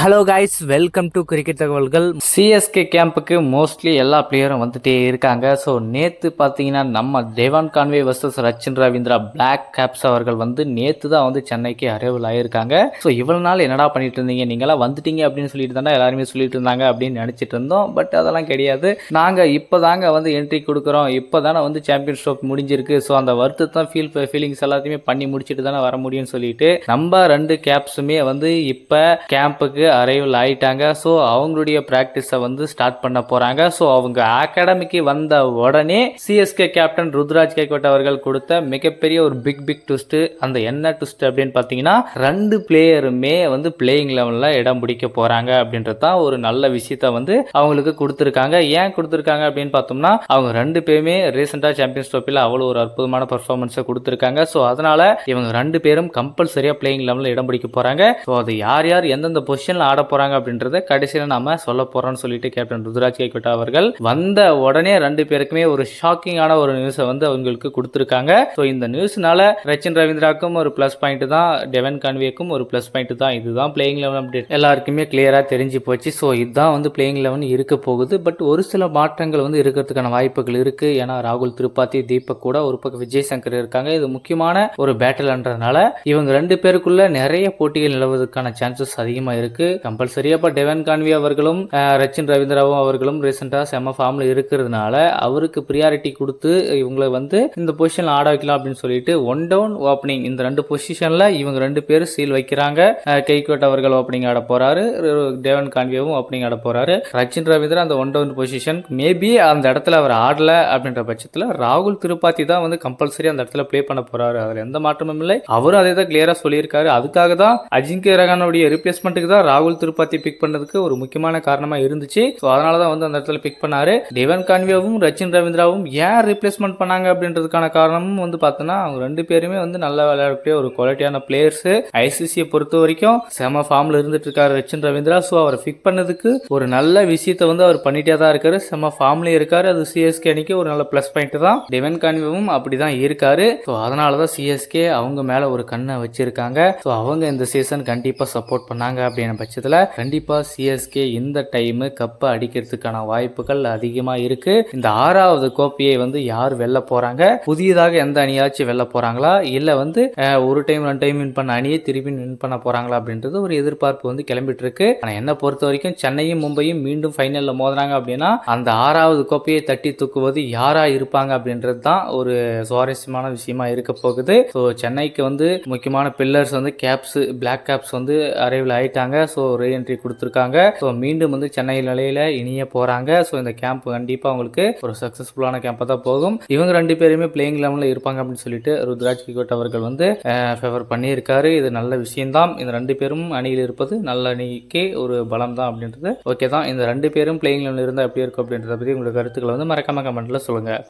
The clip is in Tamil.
Hello guys welcome to cricket தகவல்கள் சிஎஸ்கே கேம்புக்கு மோஸ்ட்லி எல்லா பிளேயரும் வந்துட்டே இருக்காங்க. ஸோ நேற்று பார்த்தீங்கன்னா நம்ம Devon Conway versus Rachin Ravindra black caps அவர்கள் வந்து நேற்று தான் வந்து சென்னைக்கு அரைவல் ஆகியிருக்காங்க ஸோ இவ்வளோ நாள் என்னடா பண்ணிட்டு இருந்தீங்க? நீங்களாம் வந்துட்டீங்க அப்படின்னு சொல்லிட்டு தானே எல்லாருமே சொல்லிட்டு இருந்தாங்க அப்படின்னு நினச்சிட்டு இருந்தோம். பட் அதெல்லாம் கிடையாது. நாங்கள் இப்போ தாங்க வந்து என்ட்ரி கொடுக்குறோம். இப்போ தானே வந்து சாம்பியன் ஷோப் முடிஞ்சிருக்கு. ஸோ அந்த வருத்தத்தை ஃபீல் ஃபீலிங்ஸ் எல்லாத்தையுமே பண்ணி முடிச்சுட்டு தானே வர முடியும்னு சொல்லிட்டு நம்ம ரெண்டு கேப்ஸுமே வந்து இப்போ கேம்புக்கு அரைவல் ஆயிட்டாங்க. ஸோ அவங்களுடைய ப்ராக்டிஸை வந்து ஸ்டார்ட் பண்ண போகிறாங்க ஸோ அவங்க அகாடமிக்கு வந்த உடனே சிஎஸ்கே கேப்டன் ருத்ராஜ் கேக்வட் அவர்கள் கொடுத்த மிகப்பெரிய ஒரு பிக் பிக் ட்விஸ்ட் அந்த என்ன ட்விஸ்ட் அப்படின்னு பார்த்தீங்கன்னா ரெண்டு பிளேயருமே வந்து பிளேயிங் லெவலில் இடம் பிடிக்க போகிறாங்க அப்படின்றது தான் ஒரு நல்ல விஷயத்த வந்து அவங்களுக்கு கொடுத்துருக்காங்க. ஏன் கொடுத்துருக்காங்க அப்படின்னு பார்த்தோம்னா அவங்க ரெண்டு பேருமே ரீசெண்டாக சாம்பியன்ஸ் ட்ரோஃபியில் அவ்வளோ ஒரு அற்புதமான பர்ஃபார்மன்ஸை கொடுத்துருக்காங்க. ஸோ அதனால இவங்க ரெண்டு பேரும் கம்பல்சரியாக பிளேயிங் லெவலில் இடம் பிடிக்க போகிறாங்க ஸோ அது யார் யார் எந்தெந்த ஃபைனல் ஆட போகிறாங்க அப்படின்றத கடைசியில் நாம சொல்ல போகிறோம்னு சொல்லிட்டு கேப்டன் ருத்ராஜ் கேக்வட்டா அவர்கள் வந்த உடனே ரெண்டு பேருக்குமே ஒரு ஷாக்கிங்கான ஒரு நியூஸை வந்து அவங்களுக்கு கொடுத்துருக்காங்க. ஸோ இந்த நியூஸ்னால ரச்சின் ரவீந்திராக்கும் ஒரு ப்ளஸ் பாயிண்ட் தான் டெவன் கான்வேக்கும் ஒரு ப்ளஸ் பாயிண்ட் தான். இதுதான் பிளேயிங் லெவன் அப்டேட் எல்லாருக்குமே கிளியராக தெரிஞ்சு போச்சு. ஸோ இதுதான் வந்து பிளேயிங் லெவன் இருக்க போகுது. பட் ஒரு சில மாற்றங்கள் வந்து இருக்கிறதுக்கான வாய்ப்புகள் இருக்கு. ஏன்னா ராகுல் திருப்பாத்தி தீபக் கூட ஒரு பக்கம் விஜய் சங்கர் இருக்காங்க. இது முக்கியமான ஒரு பேட்டில்ன்றதுனால இவங்க ரெண்டு பேருக்குள்ள நிறைய போட்டிகள் நிலவுவதற்கான சான்சஸ் அதிகமாக இருக்கு. கம்பல்சரியா இப்போ டெவன் கான்வி அவர்களும் ரச்சின் ரவீந்திராவும் அவர்களும் ரீசெண்டாக செம ஃபார்ம்ல இருக்கிறதுனால அவருக்கு ப்ரியாரிட்டி கொடுத்து இவங்களை வந்து இந்த பொசிஷன்ல ஆட வைக்கலாம் அப்படின்னு சொல்லிட்டு ஒன் டவுன் ஓப்பனிங் இந்த ரெண்டு பொசிஷன்ல இவங்க ரெண்டு பேரும் சீல் வைக்கிறாங்க. அஹ், கெய்கோட் அவர்கள் ஓப்பனிங் ஆட போறாரு. டேவன் கான்வியாவும் ஓப்பனிங் ஆட போறாரு. ரச்சின் ரவீந்திரா அந்த ஒன் டவுன் பொசிஷன் மேபி அந்த இடத்துல அவர் ஆடல அப்படின்ற பட்சத்தில் ராகுல் திருப்பாத்தி தான் வந்து கம்பல்சரி அந்த இடத்துல ப்ளே பண்ண போறாரு. அதில் எந்த மாற்றமும் இல்லை. அவரும் அதே தான் கிளியரா சொல்லியிருக்காரு. அதுக்காக தான் அஜிங்கே ரகானுடைய ரிப்ளேஸ்மெண்ட்டுக்கு தான் ராகுல் திருப்பாத்தி பிக் பண்ணதுக்கு ஒரு முக்கியமான காரணமாக இருந்துச்சு. ஸோ அதனால தான் வந்து அந்த இடத்துல பிக் பண்ணாரு. டிவன் கான்வியாவும் ரச்சின் ரவீந்திராவும் ஏன் ரிப்ளேஸ்மெண்ட் பண்ணாங்க அப்படின்றதுக்கான காரணமும் வந்து பார்த்தோன்னா அவங்க ரெண்டு பேருமே வந்து நல்லா விளையாடக்கூடிய ஒரு குவாலிட்டியான பிளேயர்ஸ் ஐசிசியை பொறுத்த வரைக்கும் செம ஃபார்மில் இருந்துட்டு இருக்காரு ரச்சின் ரவீந்திரா. ஸோ அவரை பிக் பண்ணதுக்கு ஒரு நல்ல விஷயத்தை வந்து அவர் பண்ணிட்டே தான் இருக்காரு. செம ஃபார்ம்லேயே இருக்காரு. அது சிஎஸ்கே அணிக்கு ஒரு நல்ல ப்ளஸ் பாயிண்ட் தான். டெவன் அப்படி அப்படிதான் இருக்காரு. ஸோ அதனால தான் சிஎஸ்கே அவங்க மேல ஒரு கண்ணை வச்சிருக்காங்க. ஸோ அவங்க இந்த சீசன் கண்டிப்பாக சப்போர்ட் பண்ணாங்க அப்படின்னு பட்சத்தில் கண்டிப்பாக சிஎஸ்கே இந்த டைமு கப்பை அடிக்கிறதுக்கான வாய்ப்புகள் அதிகமாக இருக்கு. இந்த ஆறாவது கோப்பையை வந்து யார் வெல்ல போகிறாங்க புதியதாக எந்த அணியாச்சும் வெல்ல போகிறாங்களா இல்லை வந்து ஒரு டைம் ரெண்டு டைம் வின் பண்ண அணியை திருப்பி வின் பண்ண போகிறாங்களா அப்படின்றது ஒரு எதிர்பார்ப்பு வந்து கிளம்பிட்டு இருக்கு. ஆனால் என்ன பொறுத்த வரைக்கும் சென்னையும் மும்பையும் மீண்டும் ஃபைனலில் மோதுறாங்க அப்படின்னா அந்த ஆறாவது கோப்பையை தட்டி தூக்குவது யாராக இருப்பாங்க அப்படின்றது தான் ஒரு சுவாரஸ்யமான விஷயமா இருக்க போகுது. ஸோ சென்னைக்கு வந்து முக்கியமான பில்லர்ஸ் வந்து கேப்ஸ் பிளாக் கேப்ஸ் வந்து அரைவில் ஆயிட்டாங்க. ஸோ ரீஎன்ட்ரி கொடுத்துருக்காங்க. ஸோ மீண்டும் வந்து சென்னை நிலையில் இனிய போகிறாங்க ஸோ இந்த கேம்ப் கண்டிப்பாக அவங்களுக்கு ஒரு சக்ஸஸ்ஃபுல்லான கேம்பாக தான் போகும். இவங்க ரெண்டு பேருமே பிளேயிங் லெவனில் இருப்பாங்க அப்படின்னு சொல்லிட்டு ருத்ராஜ் கிகோட் அவர்கள் வந்து ஃபேவர் பண்ணியிருக்காரு. இது நல்ல விஷயம்தான். இந்த ரெண்டு பேரும் அணியில் இருப்பது நல்ல அணிக்கு ஒரு பலம் தான் அப்படின்றது. ஓகே தான். இந்த ரெண்டு பேரும் பிளேயிங் லெவனில் இருந்தால் எப்படி இருக்கும் அப்படின்றத பற்றி உங்களுக்கு கருத்துக்களை வந்து மறக்காம கமெண்ட்டில் சொல்லுங்கள்